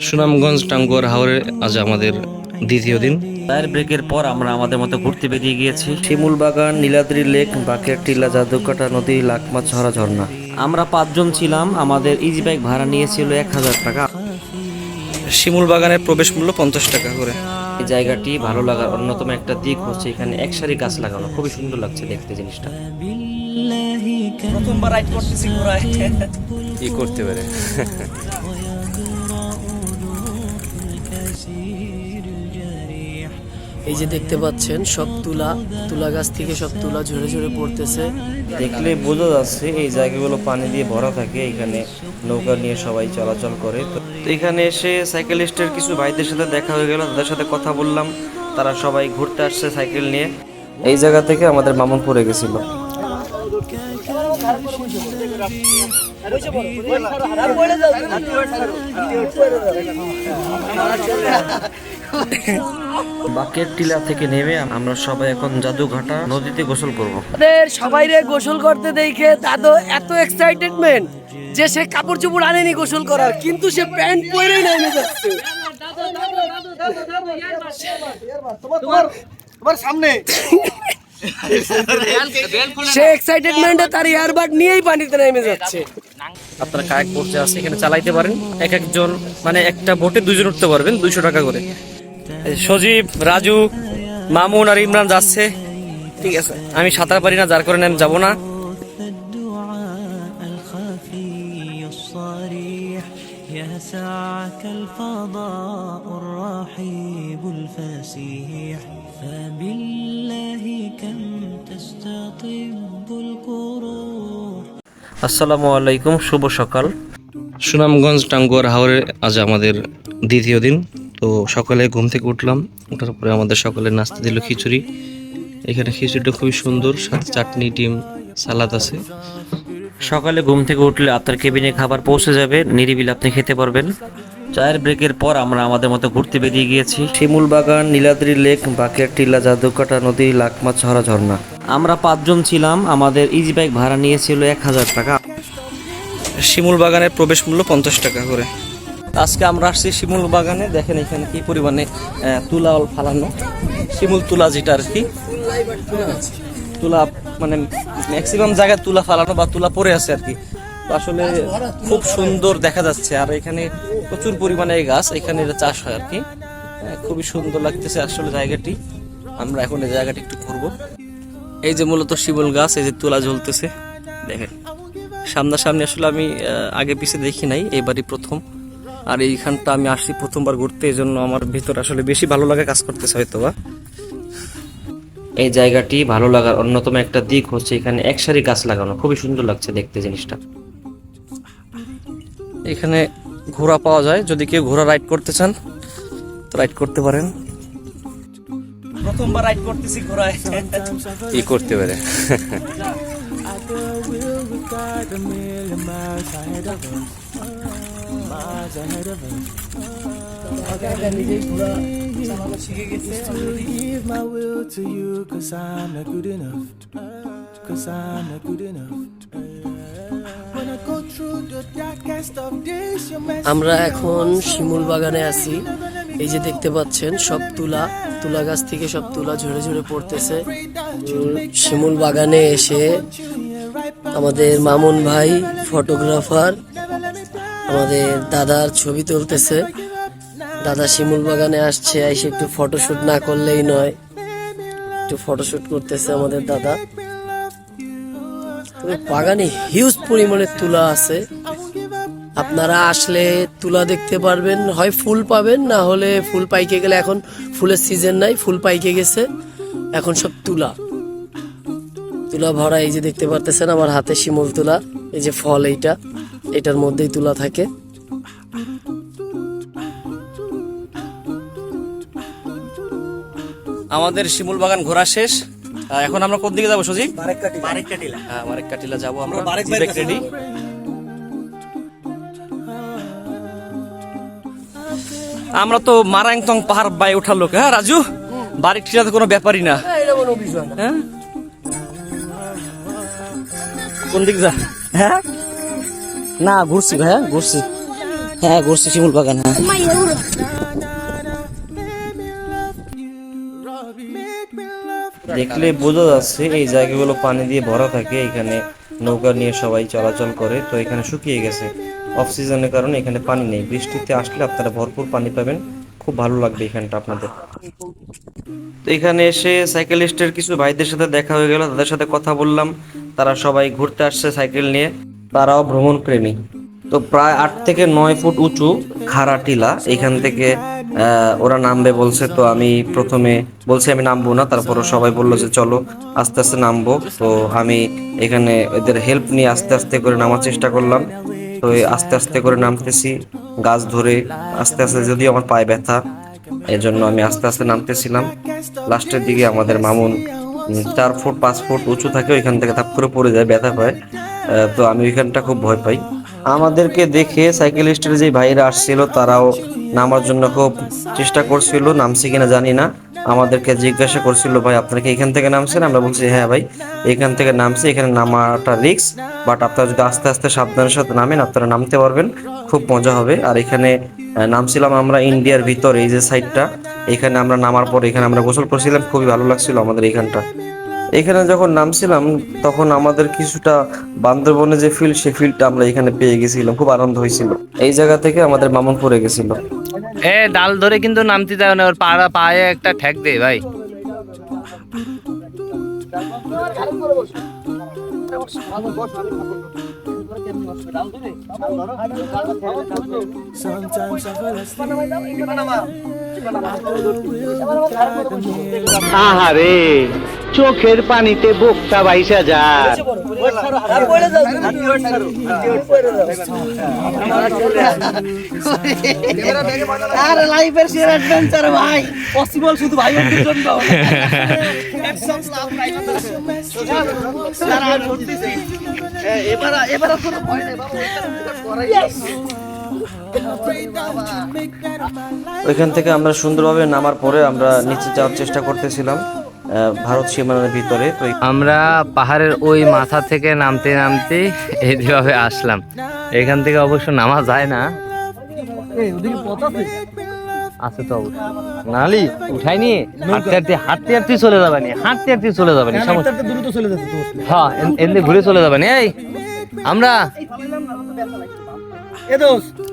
সুনামগঞ্জ টাঙ্গুয়ার হাওরে আজ আমাদের দ্বিতীয় দিন। টায়ার ব্রেকের পর আমরা আমাদের মতো ঘুরতে বেরিয়ে গিয়েছি। শিমুল বাগান নীলাদ্রি লেক বাকের টিলা জাদুকাটা নদী লাকমা ছড়া ঝর্ণা। আমরা পাঁচজন ছিলাম আমাদের ইজি বাইক ভাড়া নিয়েছিল এক হাজার টাকা। শিমুল বাগানের প্রবেশ মূল্য পঞ্চাশ টাকা করে। এই জায়গাটি ভালো লাগার অন্যতম একটা দিক হচ্ছে এখানে এক সারি গাছ লাগানো। খুবই সুন্দর লাগছে দেখতে জিনিসটা। প্রথমবার রাইড করতেছি ঘোড়ায়। কি করতে পারে। এই যে দেখতে পাচ্ছেন সব তুলা তুলা গাছ থেকে সব তুলা ঝরে ঝরে পড়তেছে। দেখলে বোঝা যাচ্ছে এই জায়গাগুলো পানি দিয়ে ভরা থাকে এখানে নৌকা নিয়ে সবাই চলাচল করে। তো এখানে এসে সাইকেলিস্টের কিছু ভাইদের সাথে দেখা হয়ে গেল তাদের সাথে কথা বললাম তারা সবাই ঘুরতে আসছে সাইকেল নিয়ে। এই জায়গা থেকে আমাদের মামুন পড়ে গেছিল। বাকের টিলা থেকে নেমে আমরা সবাই এখন জাদুঘাটা নদীতে গোসল করব। আমাদের সবাই রে গোসল করতে দেখে দাদু এত এক্সাইটেডমেন্ট যে সে কাপড় চোপড় আনেনি গোসল করার কিন্তু সে প্যান্ট পরেই নেমে যাচ্ছে। সে এক্সাইটেডমেন্টে তার ইয়ারবাড নিয়েই পানিতে নেমে যাচ্ছে। আপনারা কায়াক পড়তে আছে এখানে চালাইতে পারেন। এক একজন মানে একটা বোটে দুজন উঠতে পারবেন দুইশো টাকা করে। সজীব রাজু মামুন আর ইমরান যাচ্ছে ঠিক আছে আমি সাঁতার পারি না যার কারণে আমি যাবো না الدعاء الخفي الصريح يسعك الفضاء الرحيب الفسيح فبالله كم تستطب القروح আসসালামু আলাইকুম শুভ সকাল সুনামগঞ্জ টাঙ্গুয়ার হাওরে আজ আমাদের দ্বিতীয় দিন তো সকালে ঘুম থেকে উঠলাম ওঠার পরে আমাদের সকালে নাস্তা দিল খিচুড়ি। এখানে খিচুড়িটা খুবই সুন্দর সাথে চাটনি ডিম সালাদ আছে। সকালে ঘুম থেকে উঠলে আপনার কেবিনে খাবার পৌঁছে যাবে নিরিবিল আপনি খেতে পারবেন। চায়ের ব্রেকের পর আমরা আমাদের মতো ঘুরতে বেরিয়ে গিয়েছি। শিমুল বাগান নীলাদ্রি লেক বাকের টিলা জাদুকাটা নদী লাকমা ছড়া ঝর্ণা। আমরা পাঁচজন ছিলাম আমাদের ইজি বাইক ভাড়া নিয়েছিল এক হাজার টাকা। শিমুল বাগানের প্রবেশ মূল্য পঞ্চাশ টাকা করে। আজকে আমরা আসছি শিমুল বাগানে। দেখেন এখানে কি পরিমাণে তুলা ফালানো। শিমুল তুলা যেটা আর কি। তুলা মানে ম্যাক্সিমাম জায়গায় তুলা ফালানো বা তুলা পরে আছে আর কি। আসলে খুব সুন্দর দেখা যাচ্ছে। আর এখানে প্রচুর পরিমাণে এই গাছ, এখানে এটা চাষ হয় আর কি। খুবই সুন্দর লাগতেছে আসলে জায়গাটি। আমরা এখন এই জায়গাটি একটু ঘুরবো। এই যে মূলত শিমুল গাছ, এই যে তুলা ঝুলতেছে দেখেন, সামনাসামনি আসলে আমি আগে পিছে দেখি নাই, এবারই প্রথম। আর এইখানটা আমি আসছি প্রথমবার ঘুরতে এই জন্য আমার ভিতর আসলে বেশি ভালো লাগে কাজ করতেছে হয়তো বা এই জায়গাটি ভালো লাগার অন্যতম একটা দিক হচ্ছে এখানে এক সারি গাছ লাগানো। খুবই সুন্দর লাগছে দেখতে জিনিসটা। এখানে ঘোড়া পাওয়া যায় যদি কেউ ঘোড়া রাইড করতে চান তো রাইড করতে পারেন। প্রথমবার রাইড করতেছি ঘোড়ায়। কি করতে পারে। My will to you, cause I'm not good enough. Cause I'm not good enough. আমরা এখন শিমুল বাগানে আছি এই যে দেখতে পাচ্ছেন সব তুলা তুলা গাছ থেকে সব তুলা ঝরে ঝরে পড়তেছে শিমুল বাগানে এসে আমাদের মামুন ভাই ফটোগ্রাফার আমাদের দাদার ছবি তুলতেছে। দাদা শিমুল বাগানে আসছে, এসে একটু ফটোশুট না করলেই নয়। একটু ফটোশুট করতেছে আমাদের দাদা। বাগানে হিউজ পরিমাণে তুলা আছে। আপনারা আসলে তুলা দেখতে পারবেন, হয় ফুল পাবেন, না হলে ফুল পাইকে গেলে এখন ফুলের সিজন নাই, ফুল পাইকে গেছে। এখন সব তুলা। তুলা ভরা, এই যে দেখতে পারতেছেন আমার হাতে শিমুল তুলা, এই যে ফল এইটা। এটার মধ্যেই তুলা থাকে। আমাদের শিমুল বাগান ঘোরা শেষ। এখন আমরা কোন দিকে যাব সজীব হ্যাঁ কাটিলা যাব আমরা। রেডি আমরা তো মারাংতং পাহাড় বাই ওঠার লোক হ্যাঁ রাজু? বারেক টিলা তো কোনো ব্যাপারই না। হ্যাঁ? কোন দিক যা? হ্যাঁ? না, ঘুরছি ভাইয়া ঘুরছি। হ্যাঁ ঘুরছি, শিমুল বাগান হ্যাঁ। দেখলে বোঝা যাচ্ছে এই জায়গাগুলো পানি দিয়ে ভরা থাকে, এখানে নৌকা নিয়ে সবাই চলাচল করে, তো এখানে শুকিয়ে গেছে। অফ সিজনের কারণে এখানে পানি নেই। বৃষ্টিতে আসলে আপনারা ভরপুর পানি পাবেন। খুব ভালো লাগবে এখানটা আপনাদের। তো এখানে এসে সাইকেলিস্টের কিছু ভাইদের সাথে দেখা হয়ে গেল। তাদের সাথে কথা বললাম। তারা সবাই ঘুরতে আসছে সাইকেল নিয়ে। তারাও ভ্রমণ প্রেমী তো প্রায় আট থেকে নয় ফুট উঁচু খাড়া টিলা। এখান থেকে ওরা নামবে বলছে, তো আমি প্রথমে বলছি, আমি নামবো না। তারপরে সবাই বলল যে, চলো, আস্তে আস্তে নামবো। তো আমি এখানে এদের হেল্প নিয়ে আস্তে আস্তে করে নামার চেষ্টা করলাম। তো আস্তে আস্তে করে নামতেছি, গাছ ধরে আস্তে আস্তে, যদিও আমার পায়ে ব্যথা এই জন্য আমি আস্তে আস্তে নামতেছিলাম। লাস্টের দিকে আমাদের মামুন চার ফুট, পাঁচ ফুট উঁচু থাকে, ওইখান থেকে তাপ করে পড়ে যায়, ব্যথা পায় তো আমি ওইখানটা খুব ভয় পাই। আমাদেরকে দেখে সাইকেলিস্টের যে ভাইরা আসছিল, তারাও নামার জন্য খুব চেষ্টা করছিল, নামছি কিনা জানি না। আমাদেরকে জিজ্ঞাসা করছিল, ভাই, আপনারা কি এখান থেকে নামছেন? আমরা বলছি হ্যাঁ ভাই, এখান থেকে নামছি, এখানে নামাটা রিক্স বাট আপনারা যদি আস্তে আস্তে সাবধানের সাথে নামেন, আপনারা নামতে পারবেন, খুব মজা হবে। আর এখানে নামছিলাম আমরা ইন্ডিয়ার ভিতর, এই যে সাইডটা এখানে আমরা নামার পর এখানে আমরা গোসল করছিলাম, খুবই ভালো লাগছিল আমাদের এখানটা। এখানে যখন নামছিলাম তখন আমাদের কিছুটা বান্দরবনে যে ফিল্ড সেই ফিল্ডটা আমরা এখানে পেয়ে গেছিলাম। খুব আনন্দ হয়েছিল। এই জায়গা থেকে আমাদের মামুন পড়ে গেছিল। এ ডাল ধরে কিন্তু নামতে দেয় না ওর পাড়া পায়ে একটা ঠেক দে ভাই. আহারে। চোখের পানিতে বুকটা বাইসা যায় আর লাইফের সেরা অ্যাডভেঞ্চার ভাই। পসিবল শুধু ভাই জন্য। এবার এবার কোনো ভয় নেই বাবা। ওইখান থেকে আমরা সুন্দরভাবে নামার পরে আমরা নিচে যাওয়ার চেষ্টা করতেছিলাম। ভারত সীমানার ভিতরে তো আমরা পাহাড়ের ওই মাথা থেকে নামতে নামতে এইভাবে আসলাম। এখান থেকে অবশ্য নামা যায় না। আছে? তো অবশ্য। নালি উঠাই নিয়ে হাঁটতে হাঁটতে হাঁটতে হাঁটতে চলে যাবে নি হাঁটতে হাঁটতে চলে যাবে নি সমস্যা হ্যাঁ এমনি ঘুরে চলে যাবে নি এই আমরা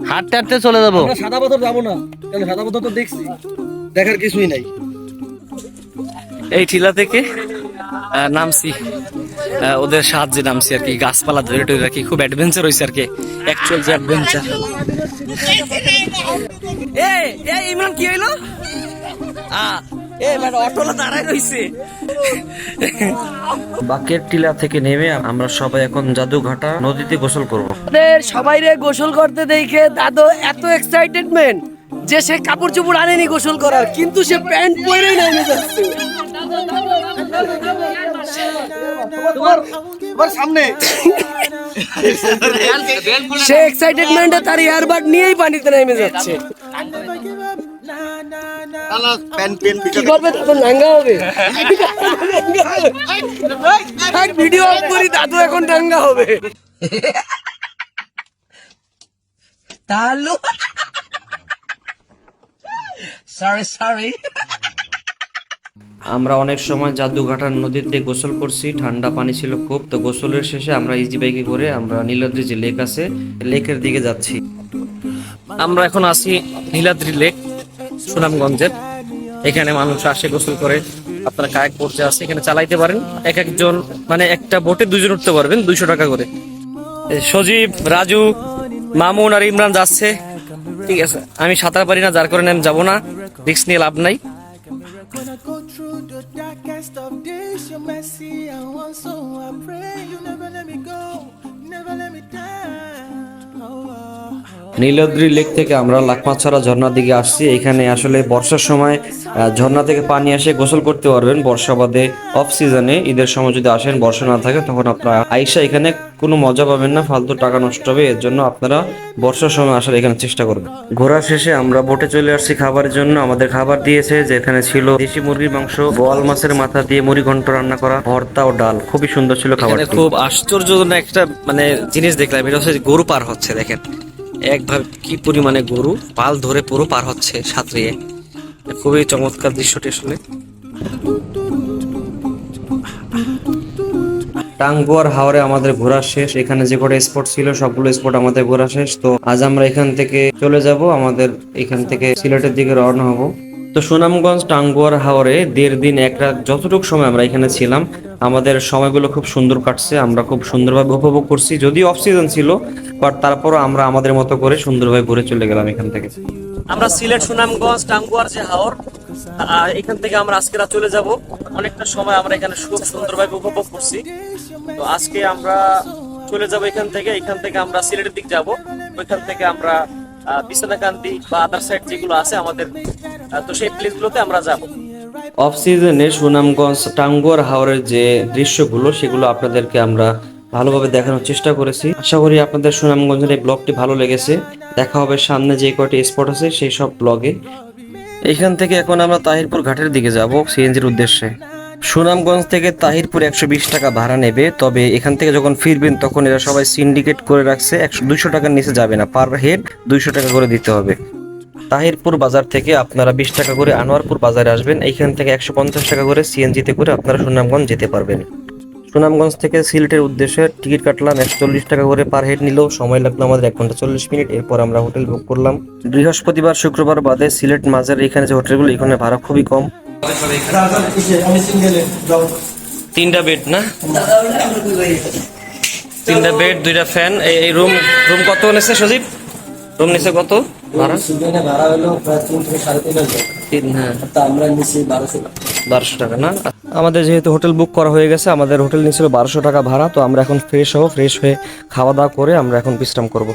হাঁটতে হাঁটতে চলে যাব। সাদা পাথর যাব না সাদা পাথর তো দেখছি দেখার কিছুই নাই। এই টিলা থেকে নামছি। ওদের সাহায্যে নামছি আর কি গাছপালা ধরে টরে রাখি খুব অ্যাডভেঞ্চার হয়েছে আর কি অ্যাকচুয়াল যে অ্যাডভেঞ্চার এ ইমরান কি হইল? মানে অটোলা দাঁড়ায় রইছে। বাকের টিলা থেকে নেমে আমরা সবাই এখন জাদুঘাটা নদীতে গোসল করব। সবাই রে গোসল করতে দেখে দাদু এত এক্সাইটেডমেন্ট যে সে কাপড় চোপড় আনেনি গোসল করার কিন্তু সে প্যান্ট পরেই নেমে যাচ্ছে। সে এক্সাইটেডমেন্টে তার ইয়ারবাড নিয়েই পানিতে নেমে যাচ্ছে। কি করবে? দাদু নাঙ্গা হবে। ভিডিও অফ করি দাদু এখন নাঙ্গা হবে। আমরা অনেক সময় জাদুঘাটার নদীতে গোসল করছি, ঠান্ডা পানি ছিল খুব, তো গোসলের শেষে আমরা ইজি বাইকে করে আমরা নীলাদ্রি যে লেক আছে লেকের দিকে যাচ্ছি। আমরা এখন আছি নীলাদ্রি লেক সুনামগঞ্জের। এখানে মানুষ আসে গোসল করে, আপনারা কায়াক পড়তে আসে এখানে চালাইতে পারেন। এক একজন মানে একটা বোটে দুজন উঠতে পারবেন, দুইশো টাকা করে। সজীব, রাজু, মামুন আর ইমরান যাচ্ছে। ঠিক আছে, আমি সাঁতার পারি না, যার করে আমি যাব না রিক্স নিয়ে লাভ নাই। নীলদ্রি লেক থেকে আমরা লাখমাছড়া ঝর্নার দিকে আসছি। এখানে আসলে বর্ষার সময় ঝর্ণা থেকে পানি আসে গোসল করতে পারবেন। বর্ষা বাদে অফ সিজনে ঈদের সময় যদি আসেন বর্ষা না থাকে তখন আপনারা আইসা এখানে কোনো মজা পাবেন না ফালতু টাকা নষ্ট হবে এর জন্য আপনারা বর্ষার সময় আসার এখানে চেষ্টা করবেন। ঘোরা শেষে আমরা বোটে চলে আসছি খাবারের জন্য। আমাদের খাবার দিয়েছে যেখানে ছিল দেশি মুরগির মাংস বোয়াল মাছের মাথা দিয়ে মুড়ি ঘন্ট রান্না করা ভর্তা ও ডাল। খুবই সুন্দর ছিল খাবারটি। খুব আশ্চর্যজনক একটা মানে জিনিস দেখলাম। এটা হচ্ছে গরু পার হচ্ছে দেখেন। একভাবে কি পরিমাণে গরু পাল ধরে পুরো পার হচ্ছে সাঁতরিয়ে। খুবই চমৎকার দৃশ্যটি আসলে। টাঙ্গুয়ার হাওরে আমাদের ঘোরা শেষ। এখানে যে কটা স্পট ছিল, সবগুলো স্পট আমাদের ঘোরা শেষ। তো আজ আমরা এখান থেকে চলে যাব। আমাদের এখান থেকে সিলেটের দিকে রওনা হব। তো সুনামগঞ্জ টাঙ্গুয়ার হাওরে দেড় দিন এক রাত যতটুকু সময় আমরা এখানে ছিলাম, আমাদের সময়গুলো খুব সুন্দর কাটছে। আমরা খুব সুন্দরভাবে উপভোগ করছি। যদিও অফ সিজন ছিল বাট তারপরও আমরা আমাদের মতো করে সুন্দরভাবে ঘুরে চলে গেলাম এখান থেকে। আমরা সিলেট সুনামগঞ্জ টাঙ্গুয়ার যে হাওর আহ, এখান থেকে আমরা আজকে রাত চলে যাব। অনেকটা সময় আমরা এখানে খুব সুন্দরভাবে উপভোগ করছি। তো আজকে আমরা চলে যাব এখান থেকে এখান থেকে আমরা সিলেটের দিক যাব। ওইখান থেকে আমরা আহ, বিছনাকান্দি বা আদার সাইড যেগুলো আছে আমাদের তো সেই প্লেসগুলোতে আমরা যাব। অফ সিজনে সুনামগঞ্জ টাঙ্গুয়ার হাওরের যে দৃশ্যগুলো সেগুলো আপনাদেরকে আমরা ভালোভাবে দেখানোর চেষ্টা করেছি। আশা করি আপনাদের সুনামগঞ্জের এই ব্লগটি ভালো লেগেছে। দেখা হবে সামনে যে কয়টি স্পট আছে সেই সব ব্লগে এখান থেকে এখন আমরা তাহিরপুর ঘাটের দিকে যাব সিএনজির উদ্দেশ্যে। সুনামগঞ্জ থেকে তাহিরপুর একশো বিশ টাকা ভাড়া নেবে, তবে এখান থেকে যখন ফিরবেন তখন এরা সবাই সিন্ডিকেট করে রাখছে, একশো দুইশো টাকার নিচে যাবে না পার হেড দুইশো টাকা করে দিতে হবে। তাহিরপুর বাজার থেকে আপনারা বিশ টাকা করে আনোয়ারপুর বাজারে আসবেন, এইখান থেকে একশো পঞ্চাশ টাকা করে সিএনজিতে করে আপনারা সুনামগঞ্জ যেতে পারবেন। সুনামগঞ্জ থেকে সিলেটের উদ্দেশ্যে টিকিট কাটলাম একশো চল্লিশ টাকা করে পার হেড নিল সময় লাগল আমাদের এক ঘণ্টা চল্লিশ মিনিট। এরপর আমরা হোটেল বুক করলাম। বৃহস্পতিবার শুক্রবার বাদে সিলেট মাজার এখানে যে হোটেলগুলো এখানে ভাড়া খুবই কম। তিনটা বেড না? তিনটা বেড দুইটা ফ্যান। এই রুম রুম কত নিছে সজীব? রুম নিছে কত? ভাড়া? ভাড়া হলো প্রায় তিন থেকে সাড়ে তিন হাজার। তিন হ্যাঁ। আমরা নিচ্ছি বারোশো বারোশো টাকা, না? আমাদের যেহেতু হোটেল বুক করা হয়ে গেছে, আমাদের হোটেল নিয়েছিল বারোশো টাকা ভাড়া, তো আমরা এখন ফ্রেশ হব ফ্রেশ হয়ে খাওয়া দাওয়া করে আমরা এখন বিশ্রাম করব।